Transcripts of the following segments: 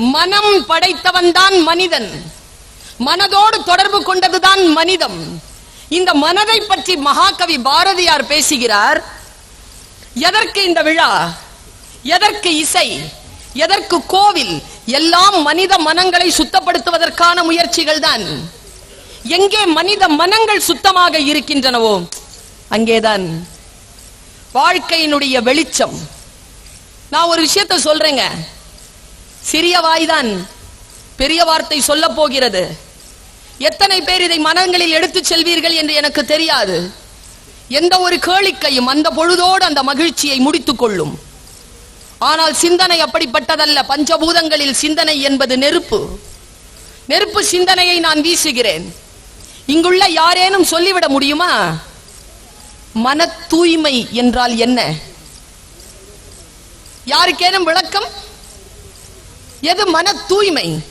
மனம் படைத்தவன் தான் மனிதன். மனதோடு தொடர்பு கொண்டதுதான் மனிதம். இந்த மனதை பற்றி மகாகவி பாரதியார் பேசுகிறார். எதற்கு இந்த விழா? எதற்கு இசை? எதற்கு கோவில்? எல்லாம் மனித மனங்களை சுத்தப்படுத்துவதற்கான முயற்சிகள் தான் எங்கே மனித மனங்கள் சுத்தமாக இருக்கின்றனவோ அங்கேதான். வாழ்க்கையினுடைய வெளிச்சம். நான் ஒரு விஷயத்தை சொல்றேங்க. சிறிய வாய்தான் பெரிய வார்த்தை சொல்ல போகிறது. எத்தனை பேர் இதை மனங்களில் எடுத்துச் செல்வீர்கள் என்று எனக்கு தெரியாது. எந்த ஒரு கேளிக்கையும் அந்த பொழுதோடு அந்த மகிழ்ச்சியை முடித்துக் கொள்ளும். ஆனால் சிந்தனை அப்படிப்பட்டதல்ல. பஞ்சபூதங்களில் சிந்தனை என்பது நெருப்பு. நெருப்பு சிந்தனையை நான் வீசுகிறேன். இங்குள்ள யாரேனும் சொல்லிவிட முடியுமா? மன தூய்மை என்றால் என்ன? யாருக்கேனும் விளக்கம்? எது மன தூய்மை?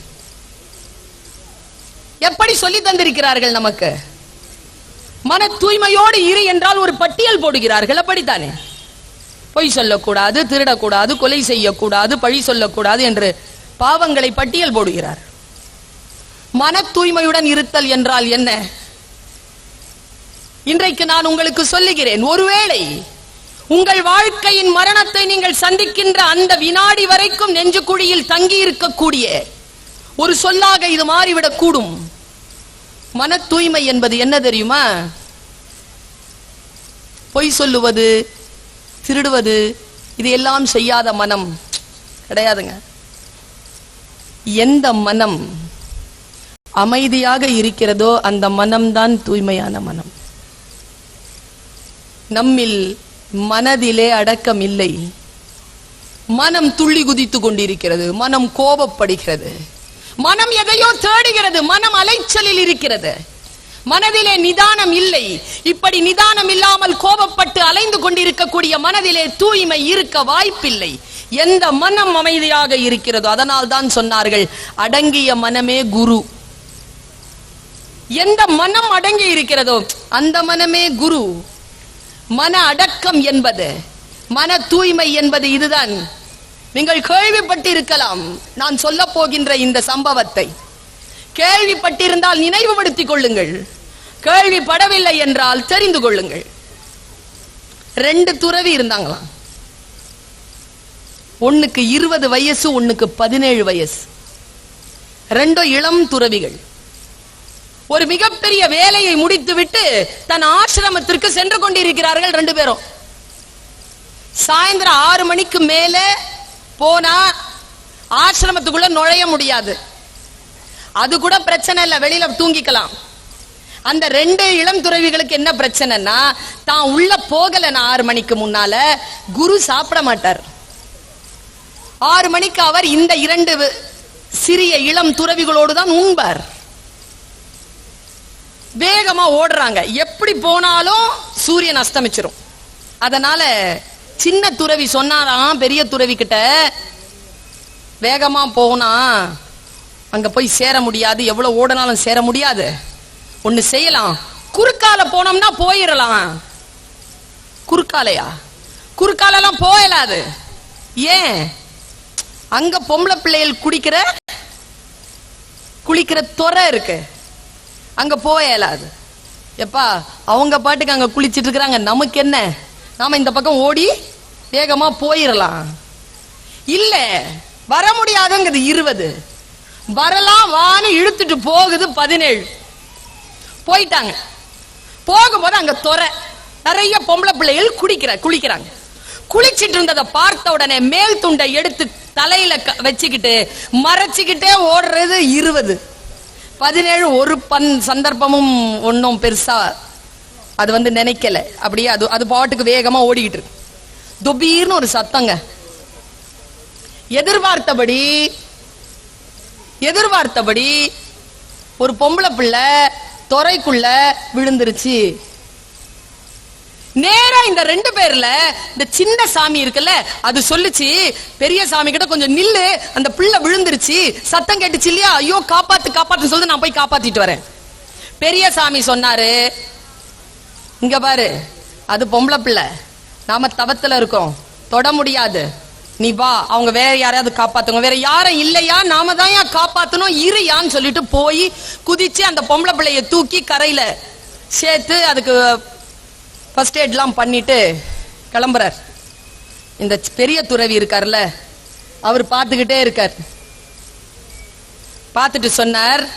எப்படி சொல்லி தந்திருக்கிறார்கள் நமக்கு? மன தூய்மையோடு இரு என்றால் ஒரு பட்டியல் போடுகிறார்கள் அப்படித்தானே? பொய் சொல்லக்கூடாது திருடக்கூடாது கொலை செய்யக்கூடாது பழி சொல்லக்கூடாது என்று பாவங்களை பட்டியல் போடுகிறார். மன தூய்மையுடன் இருத்தல் என்றால் என்ன? இன்றைக்கு நான் உங்களுக்கு சொல்லுகிறேன் ஒருவேளை உங்கள் வாழ்க்கையின் மரணத்தை நீங்கள் சந்திக்கின்ற அந்த வினாடி வரைக்கும் நெஞ்சு குழியில் தங்கி இருக்கக்கூடிய ஒரு சொல்லாக இது மாறிவிடக் கூடும். மன தூய்மை என்பது என்ன தெரியுமா? பொய் சொல்லுவது திருடுவது இது எல்லாம் செய்யாத மனம். கிடையாதுங்க. எந்த மனம் அமைதியாக இருக்கிறதோ அந்த மனம்தான் தூய்மையான மனம். நம்மில் மனதிலே அடக்கம் இல்லை மனம் துள்ளி குதித்து கொண்டிருக்கிறது. மனம் கோபப்படுகிறது. மனம் எதையோ தேடுகிறது. மனம் அலைச்சலில் இருக்கிறது. மனதிலே நிதானம் இல்லை. இப்படி நிதானம் இல்லாமல் கோபப்பட்டு அலைந்து கொண்டிருக்கக்கூடிய மனதிலே தூய்மை இருக்க வாய்ப்பில்லை. எந்த மனம் அமைதியாக இருக்கிறதோ அதனால் தான் சொன்னார்கள் அடங்கிய மனமே குரு. எந்த மனம் அடங்கி இருக்கிறதோ அந்த மனமே குரு. மன அடக்கம் என்பது மன தூய்மை என்பது இதுதான். நீங்கள் கேள்விப்பட்டிருக்கலாம் நான் சொல்ல போகின்ற இந்த சம்பவத்தை. கேள்விப்பட்டிருந்தால் நினைவுபடுத்திக் கொள்ளுங்கள். கேள்விப்படவில்லை என்றால் தெரிந்து கொள்ளுங்கள். ரெண்டு துறவி இருந்தாங்களாம். ஒன்னுக்கு இருபது வயசு ஒன்னுக்கு பதினேழு வயசு. ரெண்டும் இளம் துறவிகள். ஒரு மிகப்பெரிய வேலையை முடித்துவிட்டு தன் ஆசிரமத்திற்கு சென்று கொண்டிருக்கிறார்கள் ரெண்டு பேரும். சாயந்தரம் ஆறு மணிக்கு மேல போனா ஆசிரமத்துக்குள்ள நுழைய முடியாது. அது கூட பிரச்சனை இல்லை வெளியில தூங்கிக்கலாம். அந்த ரெண்டு இளம் துறவிகளுக்கு என்ன பிரச்சனைனா தான் உள்ள போகல ஆறு மணிக்கு முன்னால குரு சாப்பிட மாட்டார். ஆறு மணிக்கு அவர் இந்த இரண்டு சிறிய இளம் துறவிகளோடு தான் உண்பார். வேகமா ஓடுறாங்க. எப்படி போனாலும் சூரியன் அஸ்தமிச்சிரும். அதனால சின்ன துறவி சொன்னாராம் பெரிய துறவி கிட்ட வேகமா போனா அங்க போய் சேர முடியாது. எவ்வளவு ஓடினாலும் சேர முடியாது. ஒண்ணு செய்யலாம். குறுக்கால போனோம்னா போயிடலாம் குறுக்காலையா? குறுக்காலெல்லாம் போயலாது. ஏன்? அங்க பொம்பளை பிள்ளைகள் குடிக்கிற குளிக்கிற துறை இருக்கு. அங்க போயலாது எப்பா அவங்க பாட்டுக்கு அங்க குளிச்சிட்டு இருக்கிறாங்க நமக்கு என்ன? நாம இந்த பக்கம் ஓடி வேகமா போயிடலாம் இல்ல வர முடியாதுங்கிறது இருபது. வரலாம் வான்னு இழுத்துட்டு போகுது பதினேழு. போயிட்டாங்க. போகும்போது அங்க துறை நிறைய பொம்பளை பிள்ளைகள் குடிக்கிற குளிக்கிறாங்க. குளிச்சிட்டு இருந்ததை பார்த்த உடனே மேல் துண்டை எடுத்து தலையில க- வச்சுக்கிட்டு மறைச்சுக்கிட்டே ஓடுறது இருபது. பதினேழு ஒரு பன் சந்தர்ப்பமும் ஒன்றும் பெருசா அது வந்து நினைக்கல. அப்படியே அது அது பாட்டுக்கு வேகமா ஓடிக்கிட்டு இருக்கு. துபீர்னு ஒரு சத்தங்க. எதிர்பார்த்தபடி எதிர்பார்த்தபடி ஒரு பொம்பளை பிள்ளை துறைக்குள்ள விழுந்துருச்சு. நேரா இந்த ரெண்டு பேர்ல இந்த சின்ன சாமி இருக்குல்ல அது சொல்லுச்சு பெரிய சாமி கிட்ட கொஞ்சம் நில்லு அந்த பிள்ளை விழுந்துருச்சு சத்தம் கேட்டுச்சு இல்லையா? ஐயோ காப்பாத்து காப்பாத்து சொல்லி நான் போய் காப்பாத்திட்டு வரேன். பெரிய சாமி சொன்னாரு இங்க பாரு அது பொம்பளை பிள்ளை நாம தவத்துல இருக்கோம் தொட முடியாது. நீ வா அவங்க வேற யாரையாவது காப்பாத்துங்க. வேற யாரும் இல்லையா? நாம தான் ஏன் காப்பாத்தணும் இருயான்னு சொல்லிட்டு போய் குதிச்சு அந்த பொம்பளை பிள்ளைய தூக்கி கரையில சேர்த்து அதுக்கு ஃபர்ஸ்ட் எய்ட்லாம் பண்ணிட்டு கிளம்புறார். இந்த பெரிய துறவி இருக்கார்ல அவர் பார்த்துக்கிட்டே இருக்கார். பார்த்துட்டு சொன்னார்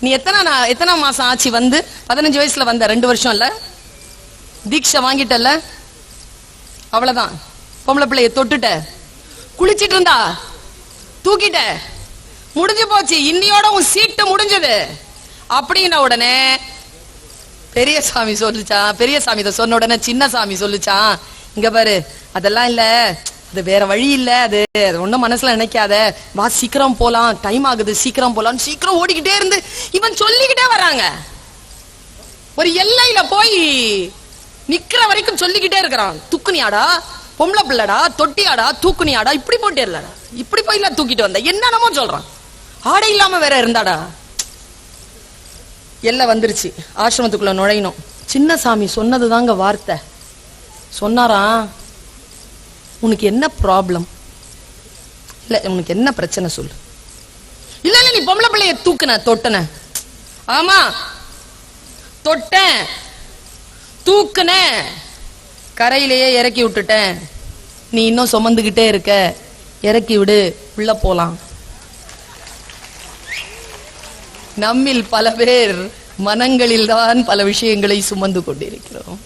நீ எத்தனை நான் எத்தனை மாதம் ஆச்சு வந்து? பதினஞ்சு வயசில் வந்த ரெண்டு வருஷம் இல்லை தீட்சை வாங்கிட்டல்ல? அவ்வளோதான் பொம்பளை பிள்ளைய தொட்டுட்ட. குளிச்சிட்டு இருந்தா? தூக்கிட்ட. முடிஞ்சு போச்சு. இன்னியோட உன் சீட்டு முடிஞ்சது. அப்படின்ன உடனே பெரிய சாமி சொல்லுச்சான் பெரிய சாமி இதை சொன்ன உடனே சின்ன சாமி சொல்லுச்சான் இங்க பாரு அதெல்லாம் இல்ல. அது வேற வழி இல்ல அது. ஒன்னும் மனசுல நினைக்காத. வா சீக்கிரம் போலாம். டைம் ஆகுது சீக்கிரம் போலாம் சீக்கிரம் ஓடிக்கிட்டே இருந்து இவன் சொல்லிக்கிட்டே வராங்க. ஒரு எல்லையில போய் நிக்கிற வரைக்கும் சொல்லிக்கிட்டே இருக்கிறான். துக்குனியாடா? பொம்பளை பிள்ளடா? தொட்டியாடா? தூக்குனியாடா? இப்படி போட்டே இல்லடா இப்படி போய் தூக்கிட்டு வந்த என்னென்னமோ சொல்றான். ஆடை இல்லாம வேற இருந்தாடா? எல்லை வந்துருச்சு. ஆசிரமத்துக்குள்ள நுழையணும். சின்ன சாமி சொன்னதுதாங்க வார்த்தை. சொன்னாரா? உனக்கு என்ன ப்ராப்ளம் இல்லை உனக்கு என்ன பிரச்சனை சொல்லு. இல்லை இல்லை நீ பொம்பளை பிள்ளைய தூக்குன தொட்டன. ஆமா. தொட்டேன். தூக்குனேன் கரையிலேயே இறக்கி விட்டுட்டேன். நீ இன்னும் சுமந்துக்கிட்டே இருக்க. இறக்கி விடு. உள்ள போலாம். நம்மில் பல பேர் மனங்களில் தான் பல விஷயங்களை சுமந்து கொண்டிருக்கிறோம்.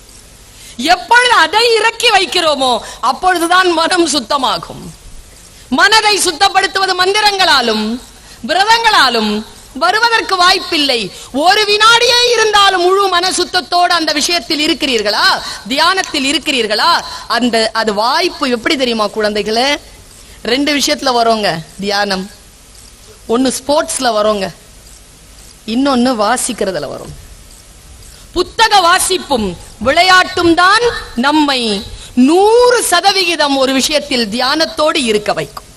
எப்பொழுது அதை இறக்கி வைக்கிறோமோ அப்பொழுதுதான் மனம் சுத்தமாகும். மனதை சுத்தப்படுத்துவது மந்திரங்களாலும் விரதங்களாலும் வருவதற்கு வாய்ப்பில்லை. ஒரு வினாடியே இருந்தாலும் முழு மன சுத்தத்தோடு அந்த விஷயத்தில் இருக்கிறீர்களா? தியானத்தில் இருக்கிறீர்களா? அந்த அது வாய்ப்பு எப்படி தெரியுமா குழந்தைகளே? ரெண்டு விஷயத்துல வரோங்க தியானம். ஒன்னு ஸ்போர்ட்ஸ்ல வரோங்க இன்னொன்னு வாசிக்கிறதுல வரும். புத்தக வாசிப்பும் விளையாட்டும் தான் நம்மை நூறு சதவிகிதம் ஒரு விஷயத்தில் தியானத்தோடு இருக்க வைக்கும்.